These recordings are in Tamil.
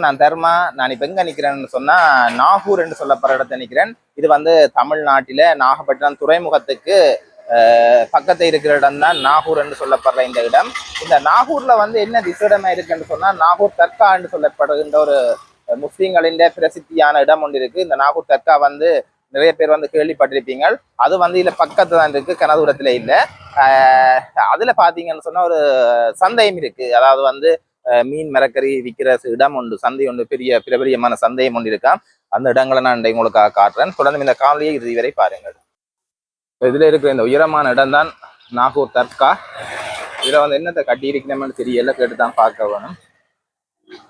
நான் தர்மா நான் இப்போ எங்கே நிக்கிறேன்னு சொன்னால் நாகூர் என்று சொல்லப்படுற இடத்த நிற்கிறேன் இது வந்து தமிழ்நாட்டில நாகப்பட்டினம் துறைமுகத்துக்கு அஹ், இருக்கிற இடம் தான் நாகூர் என்று சொல்லப்படுற இந்த இடம். இந்த நாகூர்ல வந்து என்ன விசேடமா இருக்குன்னு சொன்னால் நாகூர் தர்கா என்று சொல்லப்படுகின்ற ஒரு முஸ்லீம்களின் பிரசித்தியான இடம் ஒன்று இருக்கு. இந்த நாகூர் தர்கா வந்து நிறைய பேர் வந்து கேள்விப்பட்டிருப்பீங்க. அது வந்து இதில் பக்கத்தில் தான் இருக்கு கனதூரத்தில் இல்லை. அதில் பார்த்தீங்கன்னு சொன்னால் சொன்னா ஒரு சந்தையும் இருக்கு. அதாவது வந்து மீன் மரக்கறி விற்கிற இடம் உண்டு சந்தை ஒன்று பெரிய பிரபலியமான சந்தையும் ஒன்று இருக்கான் அந்த இடங்களை நான் உங்களுக்காக காட்டுறேன். தொடர்ந்து இந்த காலையை இறுதி வரை பாருங்கள். இதில் இதுல இருக்கிற இந்த உயரமான இடம் தான் நாகூர் தர்கா. இதில் வந்து என்னத்தை கட்டி இருக்கணும்னு தெரியல கேட்டு தான் பார்க்க வேணும்.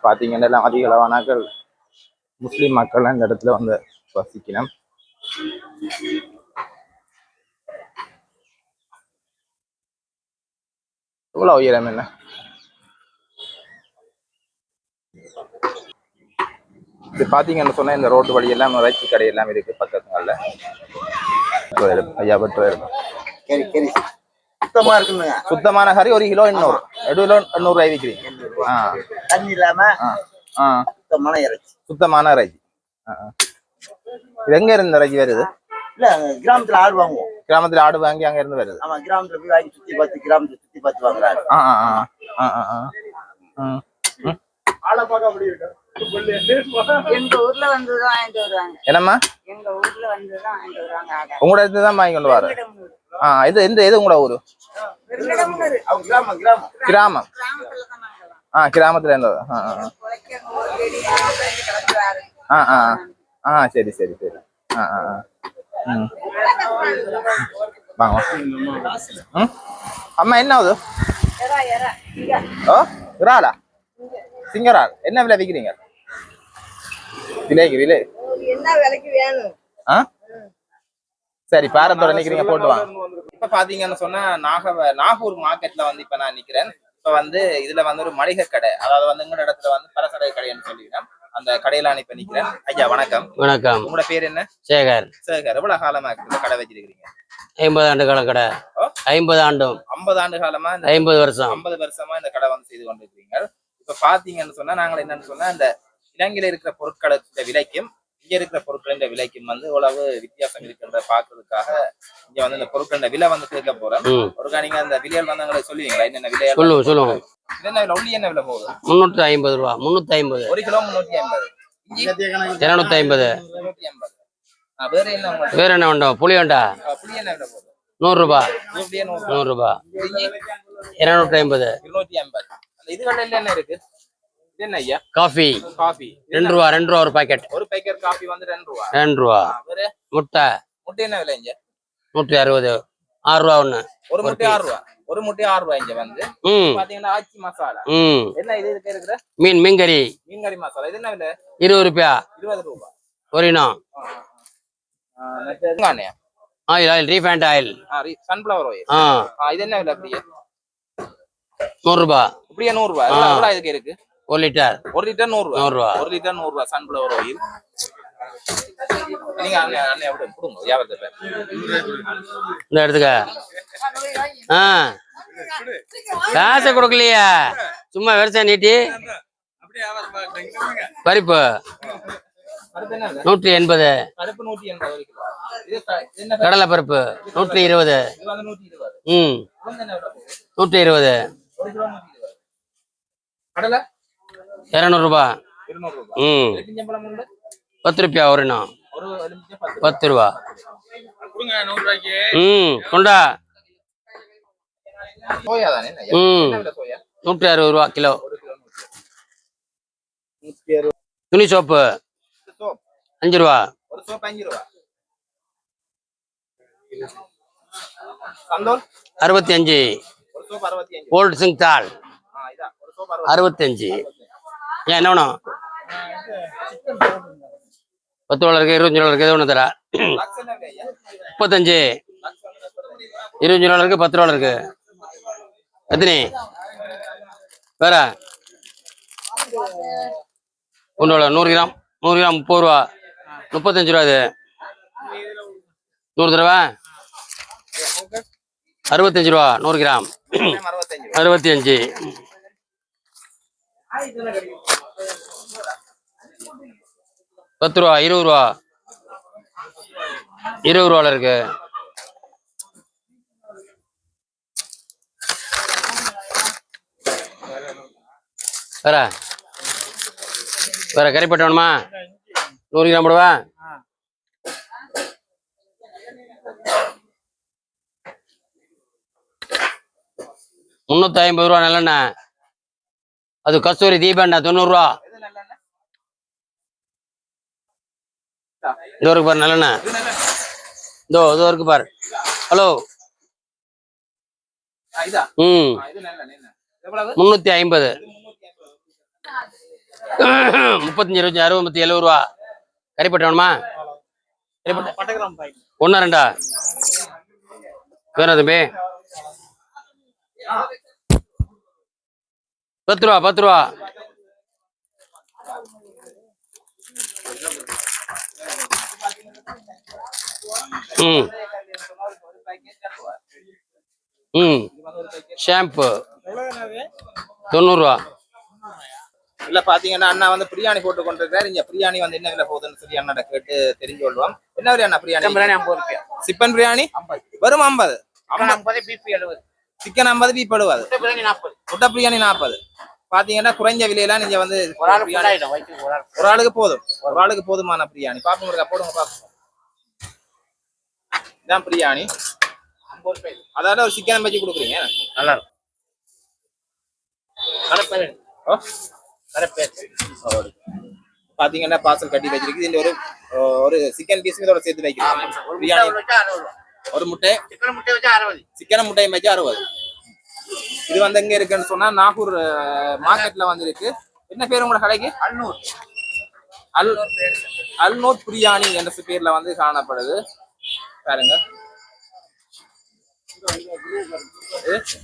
பாத்தீங்கன்னா எல்லாம் அதிக அளவானாக்கள் முஸ்லீம் மக்கள் இந்த இடத்துல வந்து வசிக்கணும். இவ்வளோ உயரம் என்ன? இது பாத்தீங்கன்னு சொன்னா இந்த ரோட்டு வழி எல்லாம் இறைச்சி கடை எல்லாம் இருக்கு பக்கத்துங்கள்ல. ஐயா பட்டு இருக்கும் சரி சரி. சுத்தமா இருக்குங்க. சுத்தமான கறி ஒரு கிலோ எண்ணூறு. ரெண்டு கிலோ எண்ணூறு ரூபாய் விற்கிறீங்க ஆ. தண்ணி இல்லாம ஆ. ஆ. சுத்தமான இறைச்சி. சுத்தமான இறைச்சி. ஆ, ஆ. இது எங்க இருந்து இறைச்சி வருது? இல்ல கிராமத்துல ஆடு வாங்குவோம். கிராமத்துல ஆடு வாங்கி அங்க இருந்து வருது. ஆமா கிராமத்துல போய் வாங்கி சுத்தி பார்த்து கிராமத்துல சுத்தி பார்த்து வாங்குறாரு ஆ ஆ ஆ. ஆ ஆ ஆ. ம். ம். எங்க ஊர்ல வந்துதான் வாங்கிட்டு வருவாங்க. என்னம்மா? எங்க ஊர்ல வந்துதான் வாங்கிட்டு வருவாங்க ஆடை. உங்களோட இடத்துல தான் வாங்கி கொண்டு வர. ஆ இது எந்த எது உங்களோட ஊரு? கிராமம். ஆ கிராமத்துல இருந்து வர. ஆ ஆ. ஆ ஆ ஆ. ஆ சரி சரி சரி. ஆ ஆ ஆ. ம். வாங்க ம்? அம்மா என்ன ஆகுது. ஓ இறாலா? சிங்கரால் என்ன விலை விற்கிறீங்க வேணும்? ஆ? சரி பாரத்தோட நிக்கிறீங்க போட்டு வாங்க. இப்ப பாத்தீங்கன்னு சொன்னா நாக நாகூர் மார்க்கெட்ல வந்து இப்ப நான் நிக்கிறேன். இப்ப வந்து இதுல வந்து ஒரு மளிகை கடை. அதாவது வந்து எங்க இடத்துல வந்து பலசடை கடைன்னு சொல்லிக்கிறேன் அந்த கடையில நான் இப்ப நிக்கிறேன். ஐயா வணக்கம். வணக்கம். உங்களோட பேர் என்ன? சேகர். சேகர் எவ்வளவு காலமா இருக்கு இந்த கடை வச்சிருக்கீங்க ஐம்பது ஆண்டு கால கடை. ஓ. ஐம்பது ஆண்டும். ஐம்பது ஆண்டு காலமா இந்த ஐம்பது வருஷம். ஐம்பது வருஷமா இந்த கடை வந்து செய்து கொண்டிருக்கீங்க இப்ப பாத்தீங்கன்னு சொன்னா நாங்கள் என்னன்னு சொன்னா இந்த இலங்கையில இருக்கிற பொருட்களுக்கு விலைக்கும் இங்க இருக்கிற பொருட்களின் விலைக்கும் வந்து உழவு வித்தியாசம் இருக்கின்ற பாக்குறதுக்காக இங்க வந்து இந்த பொருட்களின் விலை வந்து கேட்க போறோம் ம். ஒருக்கா நீங்க அந்த விலைகள் வந்து எங்களுக்கு சொல்லுவீங்களா? என்னென்ன விலைகள் சொல்லுவோம் சொல்லுவோம் விலை? உள்ளி என்ன விலை போகுது? முந்நூற்றி ஐம்பது ரூபா முந்நூற்றி ஐம்பது. ஒரு கிலோ முன்னூத்தி ஐம்பது. இரநூத்தி ஐம்பது. முன்னூத்தி வேற என்ன வேற என்ன வேண்டாம் புளி வேண்டா? புளி என்ன விலை போகுது? நூறுரூபா. நூறுரூபா இரநூற்றி ஐம்பது. இருநூத்தி ஐம்பது. அந்த இதுகள் என்ன இருக்கு? என்ன ஐயா? காஃபி. காஃபி. ரெண்டு ரூபா ரெண்டு ரூபா ஒரு பாக்கெட் ஒரு பேக்கெட் காஃபி வந்து ரெண்டு ரூபா ரெண்டு ரூபா முட்டை. முட்டை என்ன விலை இங்க நூற்றி அறுபது. ஆறு ரூபா ஒன்று ஒரு முட்டை ஆறு ரூபா ஒரு முட்டை ஆறு ரூபாய் இங்க வந்து பாத்தீங்கன்னா ஆச்சி மசாலா. ம். என்ன இது? இதுக்கு இருக்கிற மீன் மீன்கறி. மீன் கறி மசாலா. இது என்ன விலை? இருபது ரூபாயா? இருபது ரூபா. ஒரு இனம். Oil oil refined oil. Sunflower oil ஆ. இது என்ன விலை அப்படியே? நூறுரூபா. இப்படியே நூறு ரூபாய் ஆ. எவ்வளவு எவ்வளவு இதுக்கு இருக்கு? ஒரு லிட்டர். ஒரு லிட்டர் நூறு ரூபாய். நூறு ரூபா. ஒரு லிட்டர் நூறு ரூபாய் சன்ஃபிளவர் ஆயில் நீங்க அண்ணன் அண்ணன் எப்படி கொடுங்க வியாபாரத்தை பேர் இந்த எடுத்துக்க. ஆ. காசை கொடுக்கலையா. சும்மா விவசாயம் நீட்டி. பருப்பு. நூற்றி எண்பது? கடலை பருப்பு? நூற்றி இருபது. ம்? நூற்றி இருபது. கடலை? இரநூறுபா ம். பத்து ரூபாயா ஒரு இனம் ஒரு எலுமிச்சம் பத்து. ரூபா. ம் கொண்டா? ம். நூற்றி அறுபது ரூபா கிலோ. துணி சோப்பு. சோப். அஞ்சு ரூபா. அறுபத்தி அஞ்சு. ஓல்டு சிங் தால் ஆ இதா ஒரு சோப் அறுபத்தி அறுபத்தஞ்சு ஏன் என்ன வேணும்? பத்து ரூபா இருக்கு இருபத்தஞ்சு ரூபா இருக்கு எது ஒன்று தரா? முப்பத்தஞ்சு. இருபத்தஞ்சு ரூபா இருக்கு பத்து ரூபா இருக்கு. எத்தனை? வேற? ஒன்று நூறு கிராம் நூறு கிராம் முப்பது ரூபா. முப்பத்தஞ்சு ரூபா அது நூறு தடவை? அறுபத்தஞ்சு ரூபா நூறு கிராம். அறுபத்தி அஞ்சு பத்து ரூபா இருபது ரூபா இருபது ரூபால இருக்கு. வேற? வேற கறிப்பட்ட வேணுமா? நூறு கிராம் போடுவா? முந்நூற்றி ஐம்பது ரூபா நல்லெண்ணெய். அது கஸ்தூரி தீபண்ணா தொண்ணூறுரூவா இதோ இருக்கு பாரு நல்லெண்ண இதோ இதோ இருக்கு பாரு. ஹலோ. ம். முந்நூற்றி ஐம்பது. முப்பத்தஞ்சு இருபத்தி அறுபத்தி எழுபது ரூபா. கறிப்பட்ட வேணுமா? கறிப்பட்டு. ஒன்றா ரெண்டா? வேணும் தம்பி. பத்து ரூபா பத்து ரூபா. ம். ம். ஷாம்பு. தொண்ணூறுரூவா இல்ல பாத்தீங்கன்னா அண்ணா வந்து பிரியாணி போட்டு கொண்டிருக்காரு இங்க பிரியாணி வந்து என்ன விலை போகுதுன்னு சொல்லி அண்ணாட கேட்டு தெரிஞ்சு கொள்வோம் என்ன அண்ணா பிரியாணி? ஐம்பது ரூபாய். சிப்பன் பிரியாணி? வெறும் ஐம்பது? ஐம்பது பிபி எழுபது. சிக்கன் ஐம்பது பீப் எழுபது. முட்டை பிரியாணி நாற்பது. பாத்தீங்கன்னா குறைஞ்ச விலையில நீங்க வந்து ஒரு ஆளுக்கு போதும். ஒரு ஆளுக்கு போதுமான பிரியாணி. பாப்போம் இருக்கா போடுங்க பாப்போம். இதான் பிரியாணி. அதாவது ஒரு சிக்கன் வச்சு கொடுக்குறீங்க. நல்லா பாத்தீங்கன்னா பார்சல் கட்டி வச்சிருக்கு. இந்த ஒரு ஒரு சிக்கன் பீஸ் இதோட சேர்த்து வைக்கிறேன் பிரியாணி ஒரு முட்டை. சிக்கன் முட்டை வச்சா அறுபது. சிக்கன் முட்டையும் வச்சு அறுபது. இது வந்து எங்க இருக்குன்னு சொன்னா நாகூர் மார்க்கெட்ல வந்து இருக்கு என்ன பேர் உங்களோட கடைக்கு? அன்னூர். அல் அல்நூத் பிரியாணி என்ற பேர்ல வந்து காணப்படுது. பாருங்க. இது-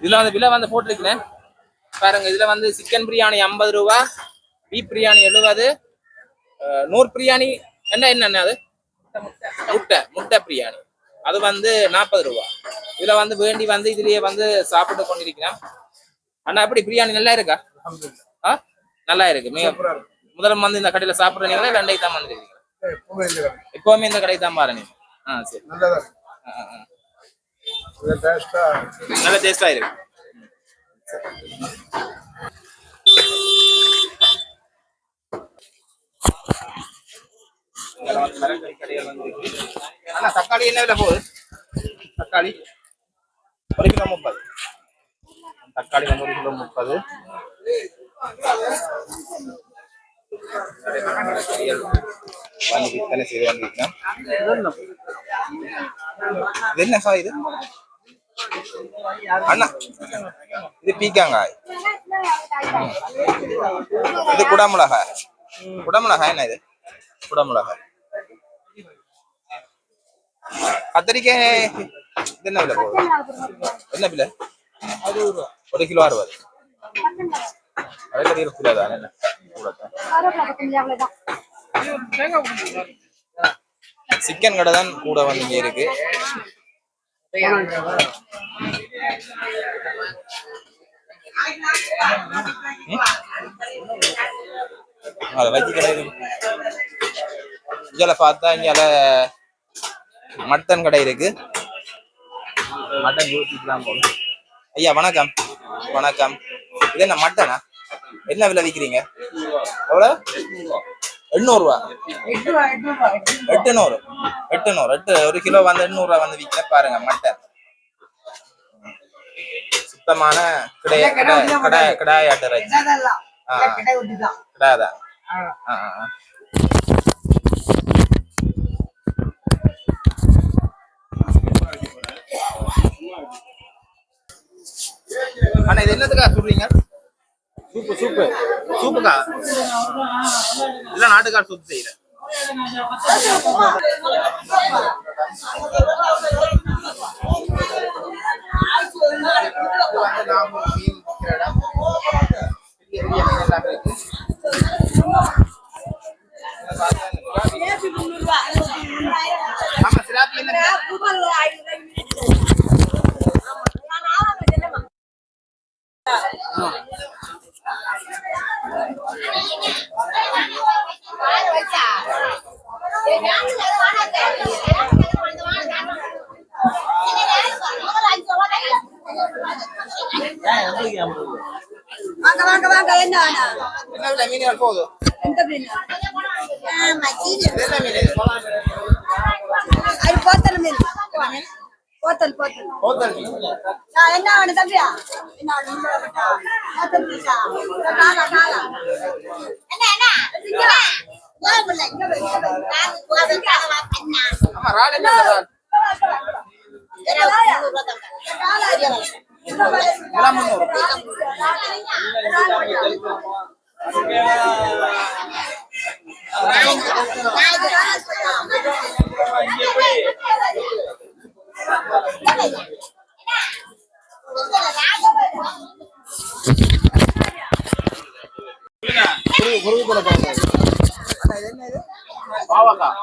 இதுல வந்து விலை வந்து போட்டிருக்கிறேன் பாருங்க இதுல வந்து சிக்கன் பிரியாணி ஐம்பது ரூபா பீப் பிரியாணி எழுபது நூறு பிரியாணி என்ன என்ன அது? முட்டை முட்டை பிரியாணி. அது வந்து நாற்பது ரூபா. இதுல வந்து வேண்டி வந்து இதுலயே வந்து சாப்பிட்டு கொண்டிருக்கிறேன். அண்ணா எப்படி? பிரியாணி நல்லா இருக்கா? ஆ? நல்லா இருக்கு. மிக முதல்ல வந்து இந்த கடையில சாப்பிடுறீங்களா? இல்லை ரெண்டை தான் வந்துருக்கீங்க எப்பவுமே இந்த கடை தான் பாருங்க. ஆ சரி. நல்லதா நல்ல டேஸ்டா இருக்கு. அண்ணா தக்காளி என்ன விலை போகுது? தக்காளி ஒரு கிலோ முப்பது. தக்காளி வந்து ஒரு கிலோ முப்பது. வாங்கி விற்பனை செய்து கொண்டிருக்கிறோம் இது என்ன சார் இது? அண்ணா இது பீக்காங்காய் இது குடமிளகாய். குடமிளகாய் என்ன இது? குடமிளகாய். கத்திரிக்காய் இது என்ன விலை போகுது? என்ன விலை? ஒரு கிலோ அறுபது. அரை கிலோ தான் என்ன சிக்கன் கடை தான் கூட வந்து இங்கே இருக்கு. வச்சு கடை இருக்கு இங்கே பார்த்தா இங்கே மட்டன் கடை இருக்கு. மட்டன் யூடியூப்லாம் ஐயா வணக்கம். வணக்கம். இது என்ன மட்டனா? என்ன விலை விற்கிறீங்க எவ்வளோ? எண்ணூறுவா. எட்டுநூறு. எட்டுநூறு. எட்டு ஒரு கிலோ வந்து எண்ணூறுவா வந்து விற்கிற பாருங்க மட்டன். சுத்தமான கிடையா கடை கடை கடாயாட்டு இறைச்சி ஆ, ஆ, ஆ, ஆ. அண்ணா இது என்னத்துக்கா சொல்றீங்க சூப்பு சூப்பு. சூப்புக்கா? இல்ல நாட்டுக்கார் சூப்பு செய்யறேன் ஆமா இது என்ன மீன் இது? அது போத்தல் மீன் போத்தல் போத்தல் மீன் நான் என்ன வேணும் தம்பியா என்ன வேணும்? போத்தல் மீனா? காலா, காலா. என்ன, என்ன? இங்க வா. ஏன் பிள்ளை? இங்க வா, இங்க வா. இங்க வா. ஆமா ரால் என்ன ரால் வாயா. காலா. பாவக்காய்.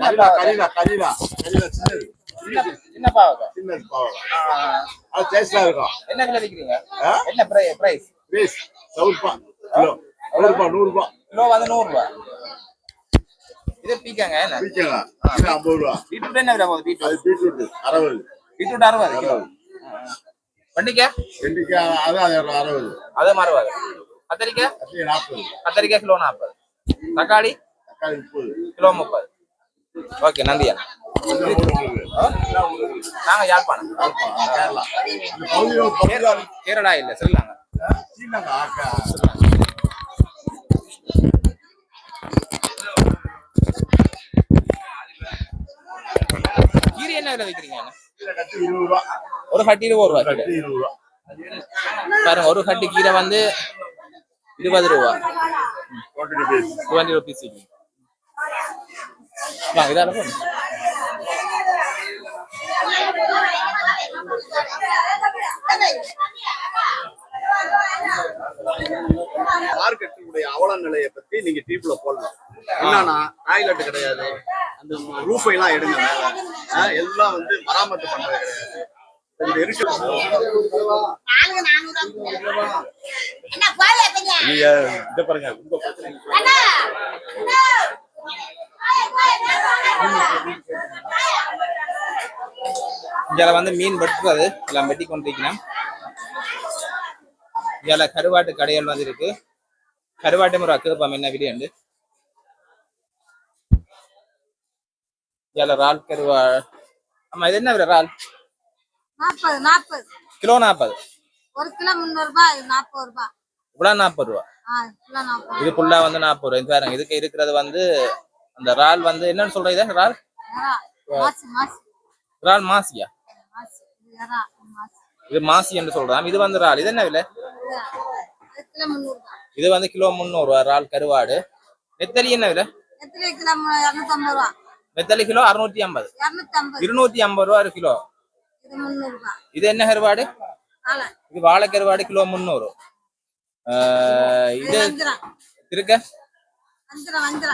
கரீரா கரீரா கரீரா சின்னது சின்ன- பாவக்காய் சின்னது பாவம் ஆ, அது டேஸ்டா இருக்கும் என்ன விலை விற்கிறீங்க? என்ன பிரைஸ் பீஸ் சவுருப்பா கிலோ நூறுபா. நூறுபா கிலோ வந்து நூறு ரூபாய் இது பீக்காங்க என்ன? ஐம்பது ரூபா. பீட்ரூட் என்ன விலை போகுது பீட்ரூட்? பீட்ரூட் அறுபது. பீட்ரூட் அறுபது கிலோ. வண்டிக்காய் வெண்டிக்காய் அது அது அறுபது. அது மாறுவாங்க கத்தரிக்காய் கத்திரி நாற்பது. கத்தரிக்காய் கிலோ நாற்பது. தக்காளி? தக்காளி முப்பது. கிலோ முப்பது. ஓகே உங்களுக்கு. நாங்க யாழ்ப்பாணம். கேரளா. கேரளா இல்ல ஸ்ரீலங்கா ஸ்ரீலங்கா ஆக்கா கீரை என்ன விலை விற்கிறீங்க அண்ணா? கீரை கட்டி இருபது ரூபா. ஒரு கட்டி இருபது ரூபா கிலோ. கட்டி இருபது ரூபா. பாருங்க ஒரு கட்டி கீரை வந்து இருபது ரூபா. டுவெண்ட்டி ருபீஸ் வாங்க இதால அவல நிலையை பத்தி நீங்க டீப்ல போடலாம். என்னன்னா டாய்லெட் கிடையாது. அந்த ரூஃபை எல்லாம் எடுங்க. மேல எல்லாம் வந்து மராமத்து பண்றது கிடையாது. இந்த இதை பாருங்க. இதில் வந்து மீன் வெட்டுறது எல்லாம் வெட்டி கொண்டிருக்கணும் இதில் கருவாட்டு கடைகள் வந்து இருக்கு. கருவாட்டு முறை கேட்போம் என்ன விடியண்டு இதில் ரால் கருவா ஆமா இது என்ன ரால் நாற்பது நாற்பது. கிலோ நாற்பது. ஒரு கிலோ முந்நூறு ரூபாய் நாற்பது ரூபாய் இவ்வளோ நாற்பது ரூபா? ஆ கிலோ நாற்பது இது ஃபுல்லா வந்து நாற்பது ரூபா. இது பாருங்க இதுக்கு இருக்கிறது வந்து அந்த ரால் வந்து என்னன்னு சொல்றது இது? ரால் மாசியா? மாசி இது மாசி. என்று சொல்றாம் இது வந்து ரால் இது என்ன விலை? இது அது கிலோ முந்நூறு ரூபாய் வந்து முந்நூறுரூவா ரால் கருவாடு. நெத்தலி என்ன விலை? எத்தனை கிலோ? அறுநூத்தி ஐம்பது. இருநூத்தி ஐம்பது. ரூபா ஒரு கிலோ. இது என்ன கருவாடு? இது வாழை கருவாடு கிலோ முந்நூறு. இது இருக்க?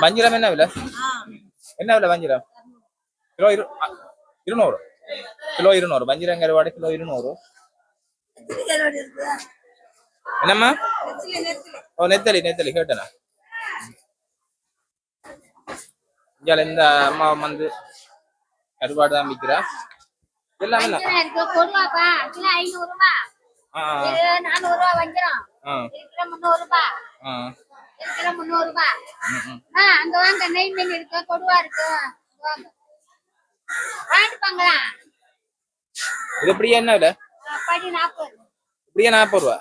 வஞ்சிரம் என்ன விலை? என்ன விலை வஞ்சிரம்? கிலோ இரு இருநூறு. கிலோ இருநூறு. வஞ்சிரம் கருவாடு கிலோ இருநூறு. என்னம்மா? ஓ நெத்தலி நெத்தலி. கேட்டனா? இங்கே இந்த அம்மா வந்து கருவாடு தான் விற்கிறா எல்லாமே இது இப்படியே என்ன விலை? இப்படியே நாற்பது ரூபா.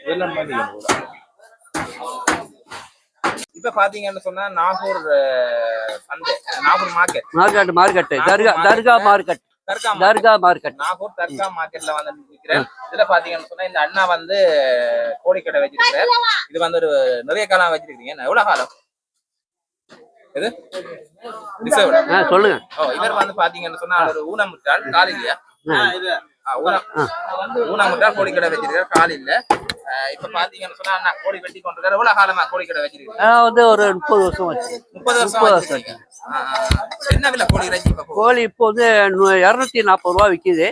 இதெல்லாம் பண்ணிக்கணும். இப்ப பாத்தீங்கன்னு சொன்னா நாகூர் சந்தை நாகூர் மார்க்கெட் மார்க்கெட் மார்க்கெட் தர்கா தர்கா மார்க்கெட் தர்கா மார்க்கெட் நாகூர் தர்கா மார்க்கெட்ல வந்து நிக்கிறேன் இதுல பாத்தீங்கன்னு சொன்னா இந்த அண்ணா வந்து கோழிக்கடை வச்சிருக்காரு இது வந்து ஒரு நிறைய காலம் வச்சிருக்கீங்க எவ்வளவு காலம்? இது சொல்லுங்க. ஓ இவர் வந்து பாத்தீங்கன்னு சொன்னா அவர் ஊனமுற்றால் கால் இல்லையா? ஆ, ஊனம். ஊனமுற்றால் கோழிக்கடை வச்சிருக்காரு கால் இல்ல. இப்ப பாத்தீங்கன்னு சொன்னா அண்ணா கோழி வெட்டி எவ்வளவு காலமா வச்சிருக்கீங்க? நான் வந்து ஒரு முப்பது வருஷம் வச்சு முப்பது வருஷம் ஆ. என்ன விலை கோழி இறைச்சி? கோழி இப்போ வந்து இரநூத்தி நாற்பது ரூபா விற்கிது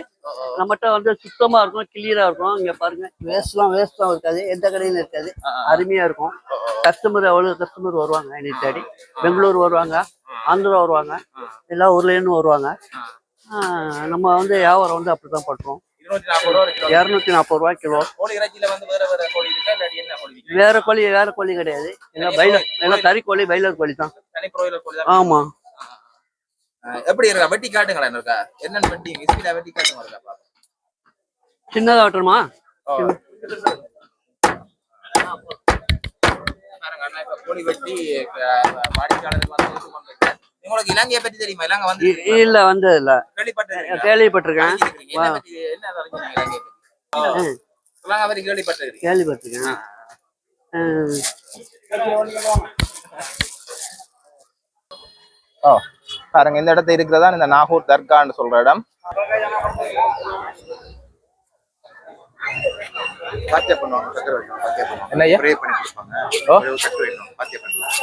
நம்மகிட்ட வந்து சுத்தமா இருக்கும் கிளியரா இருக்கும். இங்க பாருங்க வேஸ்ட்லாம் வேஸ்ட்லாம் இருக்காது. எந்த கடையிலும் இருக்காது. அருமையா இருக்கும். கஸ்டமர் அவ்வளவு கஸ்டமர் வருவாங்க என்னை தேடி? பெங்களூர் வருவாங்க ஆந்திரா வருவாங்க எல்லா ஊர்ல இருந்து வருவாங்க நம்ம வந்து வியாபாரம் வந்து அப்படிதான் பண்றோம். இரநூத்தி நாற்பது ரூபா கிலோ. வேற வேற கோழி? வேற கோழி வேற கோழி கிடையாது. எல்லாம் பைலர் எல்லாம் கறி கோழி பைலர் கோழி தான். ஆமா. எப்படி இருக்கா? வெட்டி காட்டுங்களேன் இருக்கா? என்னன்னு வெட்டி? விஸ்கில வெட்டி காட்டுங்க இருக்கா? சின்னதா வெட்டணுமா. பாருங்க அண்ணா இப்ப கோழி வெட்டி வாடிக்கையாளருக்கு வந்து. உங்களுக்கு இலங்கையை பற்றி தெரியுமா? இலங்கை வந்து இல்ல வந்தது இல்ல? கேள்விப்பட்டிருக்கேன். அறிஞ்சிருக்கீங்க. என்ன பத்தி பத்தி? இலங்கை பத்தி கேள்விப்பட்டிருக்கீங்க. கேள்விப்பட்டிருக்கேன். ம். ஓ பாருங்க இந்த இடத்துல இருக்கிறதா? இந்த நாகூர் தர்கான்னு சொல்ற இடம். பாத்தியா பண்ணுவாங்க சக்கரை வைக்கணும் பாத்தியா பண்ணுவாங்க. என்னய்யா? ப்ரே பண்ணி கொடுப்பாங்க. சக்கரை வைக்கணும் பாத்தியா பண்ணுவாங்க.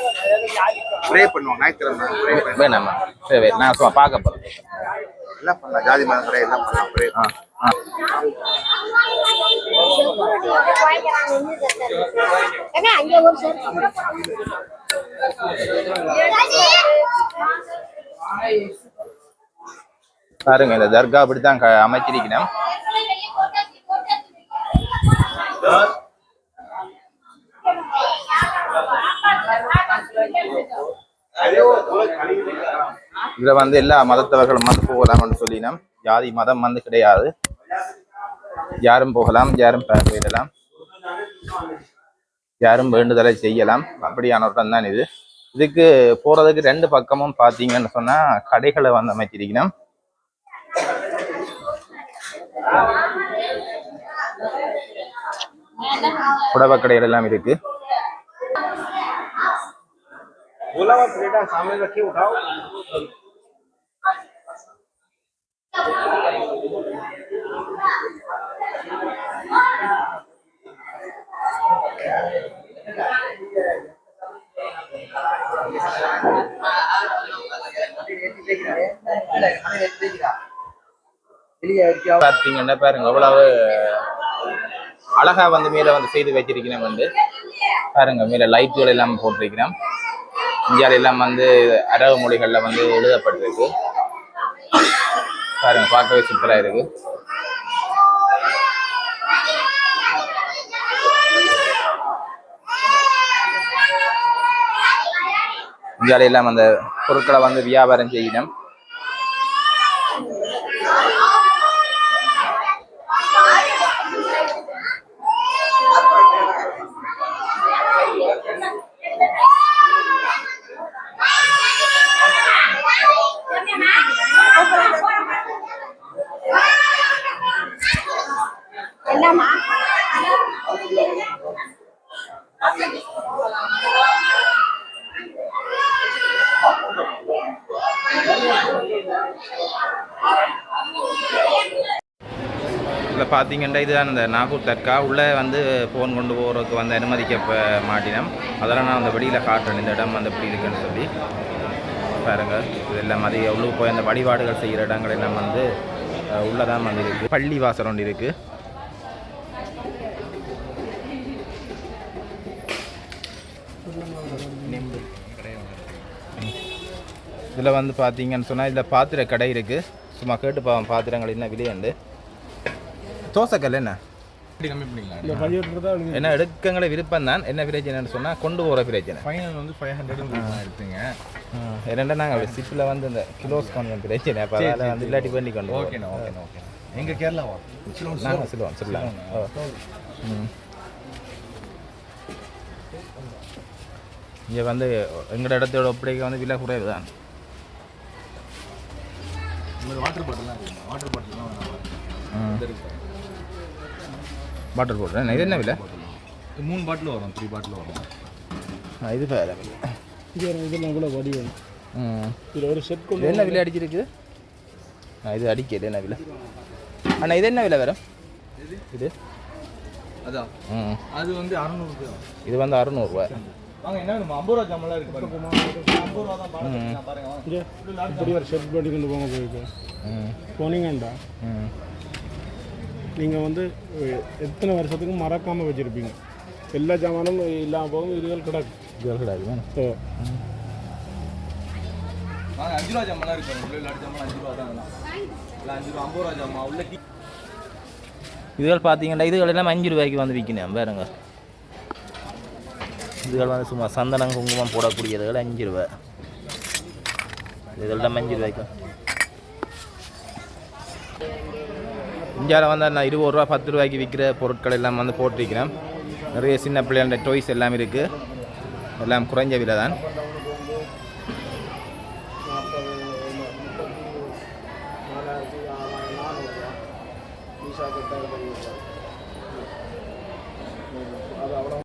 ப்ரே பண்ணுவாங்க ஞாயிற்றுக்கிழமை ப்ரே வேணாமா சரி சரி, நான் சும்மா பார்க்க போறேன். எல்லாம் பண்ணலாம் ஜாதி மதம் கிடையாது எல்லாம் பண்ணலாம் ப்ரே ஆ ஆ. ஏங்க அங்கே ஒரு சார் பாருங்க இந்த தர்கா அப்படித்தான் க- அமைச்சிருக்கணும். இதுல வந்து எல்லா மதத்தவர்களும் வந்து போகலாம்னு சொல்லினோம். ஜாதி மதம் வந்து கிடையாது. யாரும் போகலாம் யாரும் போயிடலாம் யாரும் வேண்டுதலை செய்யலாம். அப்படியான ஒரு தான் இது. இதுக்கு போறதுக்கு ரெண்டு பக்கமும் பாத்தீங்கன்னு சொன்னா கடைகளை வந்து அமைச்சிருக்கணும் புடவை கடைகள் எல்லாம் இருக்கு. பார்த்தீங்கன்னா பாருங்க அவ்வளவு அழகா வந்து மேல வந்து செய்து வச்சிருக்கிறேன் வந்து. பாருங்க மேல லைட்டுகள் எல்லாம் போட்டிருக்கிறேன். இந்தியாவில எல்லாம் வந்து அரபு மொழிகள்ல வந்து எழுதப்பட்டிருக்கு. பாருங்க பார்க்கவே சூப்பரா இருக்கு. இந்தியாவில எல்லாம் அந்த பொருட்களை வந்து வியாபாரம் செய்யணும். என்னம்மா இதில் பார்த்தீங்கன்னா இதுதான் இந்த நாகூர் தர்கா. உள்ளே வந்து ஃபோன் கொண்டு போகிறதுக்கு வந்து அனுமதிக்க மாட்டினம். அதெல்லாம் நான் அந்த வெளியில் காட்டுறேன். இந்த இடம் வந்து எப்படி இருக்குன்னு சொல்லி. பாருங்கள் இதெல்லாம் அது எவ்வளோ போய் அந்த வழிபாடுகள் செய்கிற இடங்கள் எல்லாம் வந்து உள்ளே தான் வந்து இருக்குது பள்ளி வாசல் ஒன்று இருக்குது இதில் வந்து பார்த்தீங்கன்னு சொன்னால் இதில் பாத்திர கடை இருக்குது சும்மா கேட்டு பாவம் பாத்திரங்கள் என்ன விலையுண்டு தோசைக்கல் என்ன? என்ன எடுக்கங்களே விருப்பம் தான். என்ன பிரச்சனைன்னு சொன்னால் கொண்டு போகிற பிரச்சனை ஃபைனல் வந்து ஃபைவ் ஹண்ட்ரட் எடுத்துங்க. என்னென்னா நாங்கள் சிப்பில் வந்து இந்த கிலோஸ் கொஞ்சம் பிரச்சனை அப்போ அதில் வந்து இல்லாட்டி பண்ணி கொண்டு ஓகேண்ணா ஓகேண்ணா ஓகே எங்கள் கேரளாவா? நாங்கள் சொல்லுவோம் சொல்லலாம் ஓ ம். இங்கே வந்து எங்களோட இடத்தோட ஒப்படைக்க வந்து விலை குறைவு தான். வாட்டர் வாட்டர் போடுறேன் இது என்ன? விலை? மூணு பாட்டில் வரும். த்ரீ பாட்டில் வரும். ஆ, இது வேறு விலை. இது இதெல்லாம் கூட வடி வேணும் ம் இதில் ஒரு செட் இது என்ன விலை அடிச்சிருக்கு? ஆ இது அடிக்கல. என்ன விலை? அண்ணா இது என்ன விலை வரும் இது? அதான் அது? வந்து அறநூறு இது வந்து அறுநூறுவா வாங்க என்ன வேணும்? ஐம்பது ரூபா ஜாமெல்லாம் இருக்கு பாருங்க. ஐம்பது ரூபா தான் பாருங்க பாருங்க வாங்க. இங்கே இப்படி ஒரு செட் பண்ணி கொண்டு போங்க போயிருக்கு போனீங்கண்டா? நீங்கள் வந்து எத்தனை வருஷத்துக்கு மறக்காமல் வச்சுருப்பீங்க. எல்லா ஜாமானும் இல்லாமல் போகும் இதுகள் கிடக்கு. இது கிடையாது வேணும். ஸோ வாங்க அஞ்சு ரூபா ஜாமெல்லாம் இருக்கு பாருங்க. உள்ள இல்லாட்டி ஜாமெல்லாம் அஞ்சு ரூபா தான் இல்லை அஞ்சு ரூபா ஐம்பது ரூபா ஜாமா. உள்ள டீ இதுகள் பார்த்தீங்கன்னா இதுகள் எல்லாம் அஞ்சு ரூபாய்க்கு வந்து விற்கணும் பாருங்க. இதுகள் வந்து சும்மா சந்தனம் குங்குமம் போடக்கூடியதுகள் அஞ்சு ரூபாய் இதெல்லாம் அஞ்சு ரூபாய்க்கு இந்தியாவில் வந்து நான் இருபது ரூபா பத்து ரூபாய்க்கு விற்கிற பொருட்கள் எல்லாம் வந்து போட்டிருக்கிறேன். நிறைய சின்ன பிள்ளைகளோட டாய்ஸ் எல்லாம் இருக்குது எல்லாம் குறைஞ்ச விலை தான்